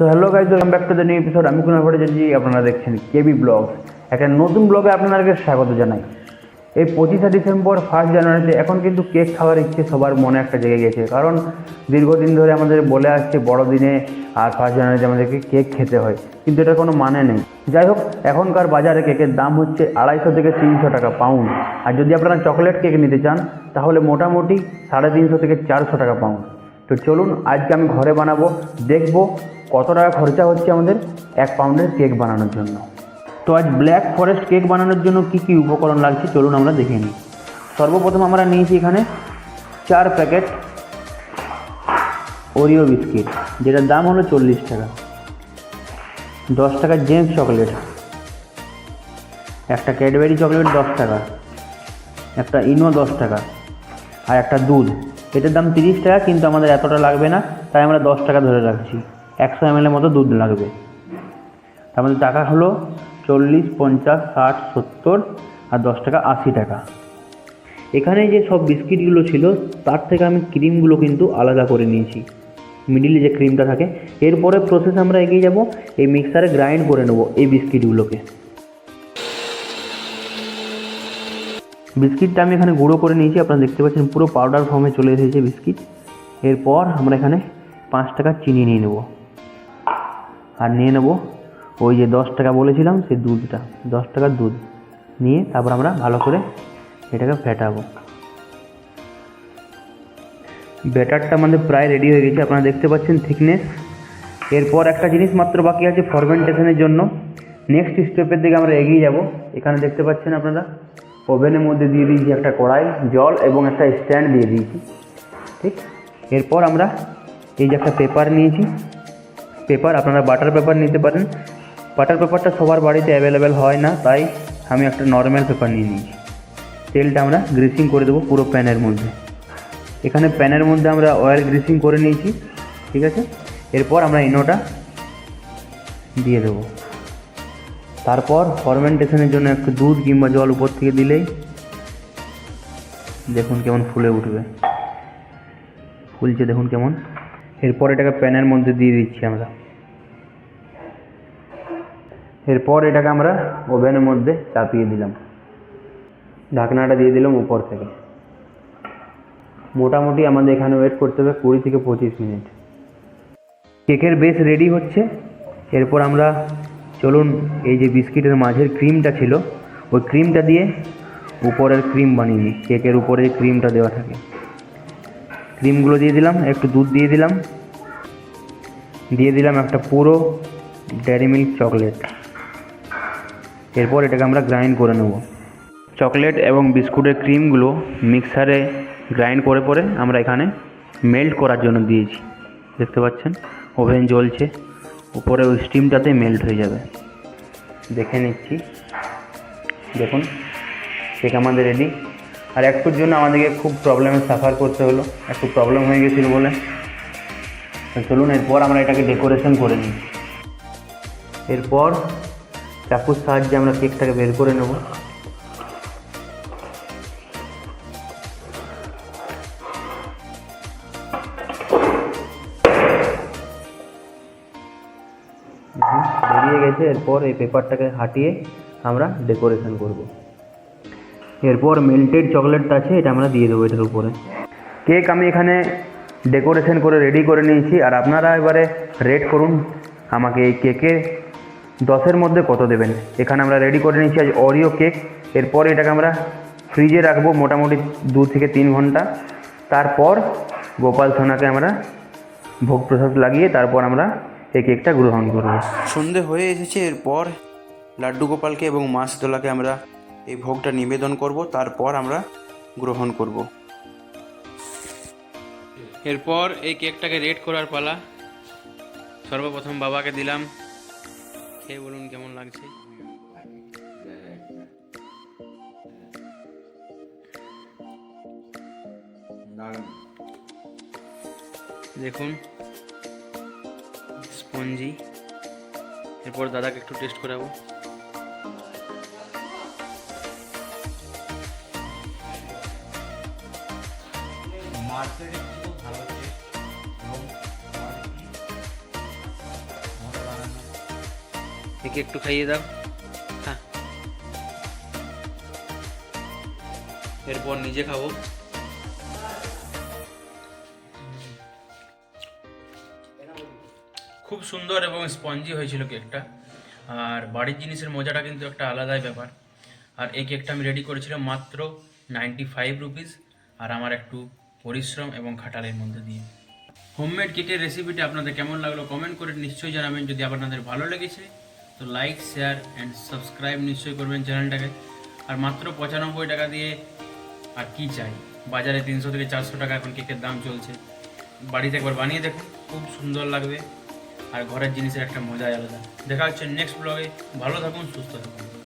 So hello guys welcome back to the new episode আমি কুনাল ভট্টাচার্য, আপনারা দেখছেন কেবি ব্লগ একটা নতুন ব্লগে আপনাদেরকে স্বাগত জানাই। এই পঁচিশে ডিসেম্বর ফার্স্ট জানুয়ারিতে এখন কিন্তু কেক খাওয়ার ইচ্ছে সবার মনে একটা জেগে গেছে। কারণ দীর্ঘদিন ধরে আমাদের বলে আসছে, বড়দিনে আর ফার্স্ট জানুয়ারিতে আমাদেরকে কেক খেতে হয়। কিন্তু এটা কোনো মানে নেই। যাই হোক, এখনকার বাজারে কেকের দাম হচ্ছে আড়াইশো থেকে তিনশো টাকা পাউন্ড আর যদি আপনারা চকলেট কেক নিতে চান, তাহলে মোটামুটি সাড়ে তিনশো থেকে চারশো টাকা পাউন্ড তো চলুন আজকে আমি ঘরে বানাবো। দেখব কত টাকা খরচা হচ্ছে আমাদের এক পাউন্ডের কেক বানানোর জন্য। তো আজ ব্ল্যাক ফরেস্ট কেক বানানোর জন্য কি কি উপকরণ লাগছে চলুন আমরা দেখে নিই। সর্বপ্রথম আমরা নিয়েছি এখানে চার প্যাকেট ওরিও বিস্কিট, যেটার দাম হলো চল্লিশ টাকা। দশ টাকা জেমস চকলেট, একটা ক্যাডবেরি চকলেট দশ টাকা, একটা ইনো দশ টাকা, আর একটা দুধ। এটার দাম তিরিশ টাকা, কিন্তু আমাদের এতটা লাগবে না, তাই আমরা দশ টাকা ধরে রাখছি। একশো এমএলের মতো দুধ লাগবে। আমাদের টাকা হলো চল্লিশ, পঞ্চাশ, ষাট, সত্তর আর দশ টাকা আশি টাকা। এখানে যে সব বিস্কিটগুলো ছিল, তার থেকে আমি ক্রিমগুলো কিন্তু আলাদা করে নিয়েছি। মিডিলে যে ক্রিমটা থাকে, এরপরে প্রসেস আমরা এগিয়ে যাব, এই মিক্সারে গ্রাইন্ড করে নেব এই বিস্কিটগুলোকে। বিস্কিটটা আমি এখানে গুঁড়ো করে নিয়েছি। আপনারা দেখতে পাচ্ছেন পুরো পাউডার ফর্মে চলে এসেছে বিস্কিট। এরপর আমরা এখানে পাঁচ টাকা চিনি নিয়ে নেব। আর নিয়ে নেব ওই যে দশ টাকা বলেছিলাম সেই দুধটা। দশ টাকার দুধ। নিয়ে তারপর আমরা ভালো করে এটাকে ফেটাবো। ব্যাটারটা আমাদের প্রায় রেডি হয়ে গেছে। আপনারা দেখতে পাচ্ছেন থিকনেস এরপর একটা জিনিস মাত্র বাকি আছে ফরমেন্টেশনের জন্য। নেক্সট স্টেপের দিকে আমরা এগিয়ে যাব। এখানে দেখতে পাচ্ছেন আপনারা ওভেনের মধ্যে দিয়ে দিয়েছি একটা কড়াই, জল এবং একটা স্ট্যান্ড দিয়ে দিয়েছি। ঠিক? এরপর আমরা এই যে একটা পেপার নিয়েছি, পেপার আপনারা বাটার পেপার নিতে পারেন। বাটার পেপারটা সবার বাড়িতে অ্যাভেলেবেল হয় না, তাই আমি একটা নর্মাল পেপার নিয়ে নিয়েছি। তেলটা আমরা গ্রিসিং করে দেবো পুরো প্যানের মধ্যে। এখানে প্যানের মধ্যে আমরা অয়েল গ্রিসিং করে নিয়েছি, ঠিক আছে? এরপর আমরা ইনোটা দিয়ে দেবো। তারপর ফরমেন্টেশনের জন্য একটু দুধ কিংবা জল উপর থেকে দিলেই দেখুন কেমন ফুলে উঠবে। ফুলছে দেখুন কেমন। এরপর এটাকে প্যানের মধ্যে দিয়ে দিচ্ছি আমরা। এরপর এটাকে আমরা ওভেনের মধ্যে চাপিয়ে দিলাম। ঢাকনাটা দিয়ে দিলাম উপর থেকে। মোটামুটি আমাদের এখানে ওয়েট করতে হবে কুড়ি থেকে পঁচিশ মিনিট। কেকের বেশ রেডি হচ্ছে। এরপর আমরা চলুন এই যে বিস্কিটের মাঝের ক্রিমটা ছিল, ওই ক্রিমটা দিয়ে উপরের ক্রিম বানিয়ে নিই কেকের উপরে ক্রিমটা দেওয়া থাকে। ক্রিমগুলো দিয়ে দিলাম, একটু দুধ দিয়ে দিলাম। দিয়ে দিলাম একটা পুরো ডেয়ারি মিল্ক চকলেট এরপর এটাকে আমরা গ্রাইন্ড করে নেব। চকলেট এবং বিস্কুটের ক্রিমগুলো মিক্সারে গ্রাইন্ড করে পরে আমরা এখানে মেল্ট করার জন্য দিয়েছি। দেখতে পাচ্ছেন? ওভেন জ্বলছে। উপরে ওই স্টিমটাতে মেল্ট হয়ে যাবে। দেখে নিচ্ছি। দেখুন কেক আমাদের রেডি আর একটুর জন্য আমাদেরকে খুব প্রবলেমের সাফার করতে হলো। একটু প্রবলেম হয়ে গেছিল বলে। চলুন, এরপর আমরা এটাকে ডেকোরেশন করে নিই। এরপর চাকুর সাহায্যে আমরা কেকটাকে বের করে নেব। বেরিয়ে গেছে এরপর এই পেপারটাকে হাটিয়ে আমরা ডেকোরেশন করব। এরপর মেল্টেড চকলেটটা আছে, এটা আমরা দিয়ে দেবো এটার উপরে। কেক আমি এখানে ডেকোরেশন করে রেডি করে নিয়েছি, আর আপনারা এবারে রেট করুন, আমাকে এই কেকে দশের মধ্যে কত দেবেন। এখানে আমরা রেডি করে নিয়েছি আজ অরিও কেক এরপর এটাকে আমরা ফ্রিজে রাখব মোটামুটি দু থেকে তিন ঘণ্টা। তারপর গোপাল সোনাকে আমরা ভোগ প্রসাদ লাগিয়ে তারপর আমরা এই কেকটা গ্রহণ করব। সন্ধে হয়ে এসেছে এরপর লাড্ডু গোপালকে এবং মাছদোলাকে আমরা এই ভোগটা নিবেদন করব তারপর আমরা গ্রহণ করব। এরপর এই কেকটাকে রেড করার পালা। সর্বপ্রথম বাবাকে দিলাম। খেয়ে বলুন কেমন লাগছে? দেখুন। স্পঞ্জি। এরপর দাদাকে একটু টেস্ট করাবো। একে একটু খাইয়ে দাও। হ্যাঁ। এরপর নিজে খাব। খুব সুন্দর এবং স্পঞ্জি হয়েছিল কেকটা। আর বাড়ির জিনিসের মজাটা কিন্তু একটা আলাদাই ব্যাপার। আর এই কেকটা আমি রেডি করেছিলাম মাত্র নাইনটি ফাইভ রুপিস আর আমার একটু পরিশ্রম এবং খাটালের মধ্যে দিয়ে। হোমমেড কেকের রেসিপিটা আপনাদের কেমন লাগল কমেন্ট করে নিশ্চয়ই জানাবেন। যদি আপনাদের ভালো লেগেছে, তো লাইক শেয়ার অ্যান্ড সাবস্ক্রাইব নিশ্চয়ই করবেন চ্যানেলটাকে আর মাত্র পঁচানব্বই টাকা দিয়ে আর কি চাই? বাজারে তিনশো থেকে চারশো টাকা এখন কেকের দাম চলছে। বাড়িতে একবার বানিয়ে দেখুন, খুব সুন্দর লাগবে। আর ঘরের জিনিসের একটা মজাই আলাদা। দেখা হচ্ছে নেক্সট ব্লগে ভালো থাকুন সুস্থ থাকুন।